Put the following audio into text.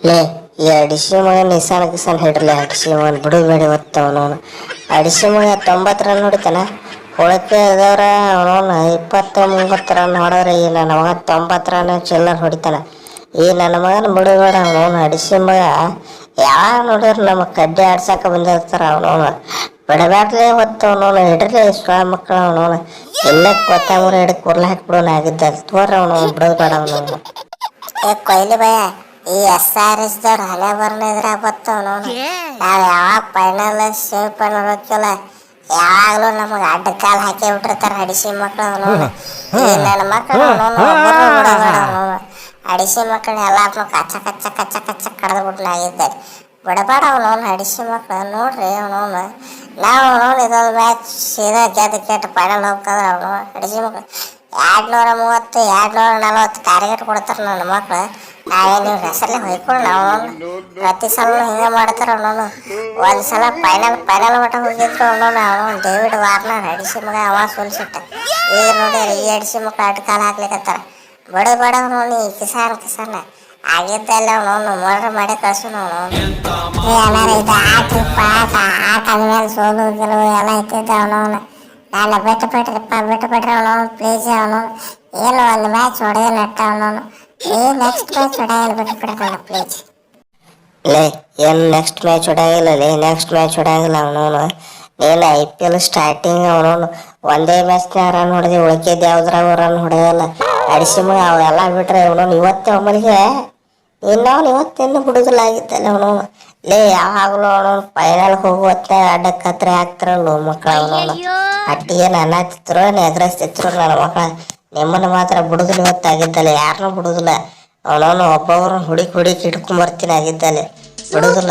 ಲೇ, ಈ ಅಡಿಸಿ ಮಗ ನಿಸಾನ ಕಿಸಾನ ಹಿಡ್ರಲೆ ಅಡಿಸಿ ಮಗನ ಬಿಡುಬೇಡಿ ಒತ್ತವನವನು ಅಡಿಸಿ ಮಗ ತೊಂಬತ್ತು ರನ್ ಹೊಡಿತಾನ. ಉಳಕೆ ಅದವ್ರ ಅವನವನು ಇಪ್ಪತ್ತು ಮೂವತ್ತು ರನ್ ಹೊಡೆದ್ರೆ ಈ ನನ್ನ ಮಗ ತೊಂಬತ್ತು ರನ್ ಚಿಲ್ಲರ್ ಹೊಡಿತಾನ. ಈ ನನ್ನ ಮಗನ ಬಿಡಬೇಡ ಅವನವನು. ಅಡಿಸಿ ಮಗ ಯಾವ ನೋಡಿದ್ರು ನಮ್ಮ ಕಡ್ಡಿ ಆಡ್ಸಕ ಬಂದಿರ್ತಾರ ಅವನವನು. ಬಿಡಬ್ಯಾಡ್ಲೆ ಹೊತ್ತು ಅವನವನು. ಹಿಡ್ರಲೆ ಸ್ವ ಮಕ್ಕಳು ಅವನವನು. ಎಲ್ಲ ಕೊತ್ತಂಬರಿ ಹಿಡಿದು ಕುರ್ಲ ಹಾಕ್ಬಿಡೋನು ಆಗಿದ್ದ. ಅವನು ಅವನವನು ಬೇಡ ಅವನವನು. ಕೊಯ್ಲಿ ಭಯ. ಈ ಎಸ್ ಆರ್ ಎಸ್ ದವ್ರ ಹಲೆ ಬರ್ನ ಇದ್ರಾಗ ಬತ್ತಾವ ನೋಡು ನಾವ್ ಯಾವಾಗ ಫೈನಲ್ ಸೇಮ್ ಫೈನಲ್ ಹೋಗ್ತಿಲ್ಲ ಯಾವಾಗ್ಲೂ ನಮಗ ಅಡ್ಡ ಕಾಲ್ ಹಾಕಿ ಬಿಟ್ಟಿರ್ತಾರ ಅಡಿಸಿ ಮಕ್ಳು ನೋಡು ಈ ನನ್ನ ಮಕ್ಕಳು ನೋಡು ಒಬ್ಬರು ಬಿಡಬೇಡ ನೋಡು ಅಡಿಸಿ ಮಕ್ಕಳು ಎಲ್ಲಾರ್ನು ಕಚ್ಚ ಕಚ್ಚ ಕಚ್ಚ ಕಚ್ಚ ಕಡ್ದು ಬಿಟ್ಟು ಆಗಿದ್ದಾರೆ ಬಿಡಬೇಡ ಅವನವನು ಅಡಿಸಿ ಮಕ್ಳು. ನೋಡ್ರಿ ಅವನವನು ನಾವು ಅವನವನು ಇದೊಂದು ಮ್ಯಾಚ್ ಸೀದಾ ಗೆದ್ದು ಕೆಟ್ಟು ಫೈನಲ್ ಹೋಗ್ತದ ಅವನು ಅಡಿಸಿ ಮಕ್ಳು. ಎರಡು ನೂರ ಮೂವತ್ತು ಎರಡು ನೂರ ನಲ್ವತ್ತು ಟಾರ್ಗೆಟ್ ಕೊಡ್ತಾರೆ ನನ್ನ ಮಕ್ಳು. ನಾವೇ ನೀವು ಹೆಸರಲ್ಲಿ ಹೊಯ್ಕೊಂಡು ನಾವು ಪ್ರತಿ ಸಲ ಹಿಂಗೆ ಮಾಡ್ತಾರ ಅವನು ಒಂದು ಸಲ ಫೈನಲ್ ಫೈನಲ್ ಮಟ್ಟ ಹೋಗಿದ್ರು ಅವನು ಅವನು ಡೇವಿಡ್ ವಾರ್ನರ್ ಅಡಿಸಿ ಮಗ ಅವ ಸುಲ್ಸಿಟ್ಟ ಈಗ ನೋಡಿ ಈ ಅಡಿಸಿ ಮಕ್ಳು ಅಡ್ಡ ಕಾಲು ಹಾಕ್ಲಿಕತ್ತಾರ. ಬಡ ಬಡ ನೋಡಿ ಈ ಕಿಸಾನ್, ಕಿಸಾನ. ಆಗಿದ್ದಲ್ಲ ಅವನು ಮರ್ಡರ್ ಮಾಡಿ ಕಳ್ಸು ನಾವು ಏನಾರ ಇದು? ಆಟ ಪಾಠ ಆಟ ಮೇಲೆ ಸೋಲು ಗೆಲುವು ಎಲ್ಲ ಇತ್ತಿದ್ದ ಅವನವನು ನಾನು ಬಿಟ್ಟು ಬಿಟ್ರಿಪ್ಪ ಬಿಟ್ಟು ಬಿಟ್ರೆ ಅವನು ಪ್ಲೀಸ್ ಅವನು ಏನು ಒಂದು ಮ್ಯಾಚ್ ಹೊಡೆದ ನೆಟ್ಟ ಅವನವನು ಈ ನೆಕ್ಸ್ಟ್ ಮ್ಯಾಚ್ ಹೊಡೆಯಲ್ಲ ಪ್ಲೀಸ್ ಲೇ ಎಲ್ಲಿ ನೆಕ್ಸ್ಟ್ ಮ್ಯಾಚ್ ಹೊಡೆಯಲ್ಲ ಲೇ ನೆಕ್ಸ್ಟ್ ಮ್ಯಾಚ್ ಹೊಡೆಯಾಗಿಲ್ಲ ಅವನವನು. ನೀನು ಐ ಪಿ ಎಲ್ ಸ್ಟಾರ್ಟಿಂಗ್ ಅವನು ಒಂದೇ ಮ್ಯಾಚ್ನಾಗ ರನ್ ಹೊಡೆದು ಉಳಿಕೆದ್ದು ಯಾವ್ದ್ರಾಗ ರನ್ ಹೊಡೆಯಲ್ಲ. ಅಡಿಸಿ ಮಗ ಅವೆಲ್ಲ ಬಿಟ್ರೆ ಇವನು ಇವತ್ತೇ ಒಮ್ಮಲಿಗೆ ಇನ್ನವನು ಇವತ್ತಿನ್ನು ಬಿಡುದಿಲ್ಲ ಆಗಿತ್ತಲ್ಲ ಅವನು ಲೇ ಯಾವಾಗಲೂ ಅವನು ಫೈನಲ್ ಹೋಗುವತ್ತ ಅಡ್ಡಕ್ಕೆ ಹತ್ರ ಹಾಕ್ತಾರಲ್ಲ ಮಕ್ಕಳು ಅವನು ಅಟ್ಟಿಗೆ ನನ್ನ ಹತ್ತಿದ್ರು ಎದುರಿಸ್ತಿದ್ರು ನನ್ನ ಮಕ್ಕಳ ನಿಮ್ಮನ್ನ ಮಾತ್ರ ಬಿಡುದಿಲ್ಲ ಇವತ್ತಾಗಿದ್ದಲ್ಲ ಯಾರನ್ನೂ ಬಿಡುದಿಲ್ಲ. ಅವನವನು ಒಬ್ಬೊಬ್ರನ್ನ ಹುಡುಕಿ ಹುಡುಕಿ ಹಿಡ್ಕೊಂಬರ್ತೀನಿ ಆಗಿದ್ದಲೆ ಬಿಡುದಿಲ್ಲ.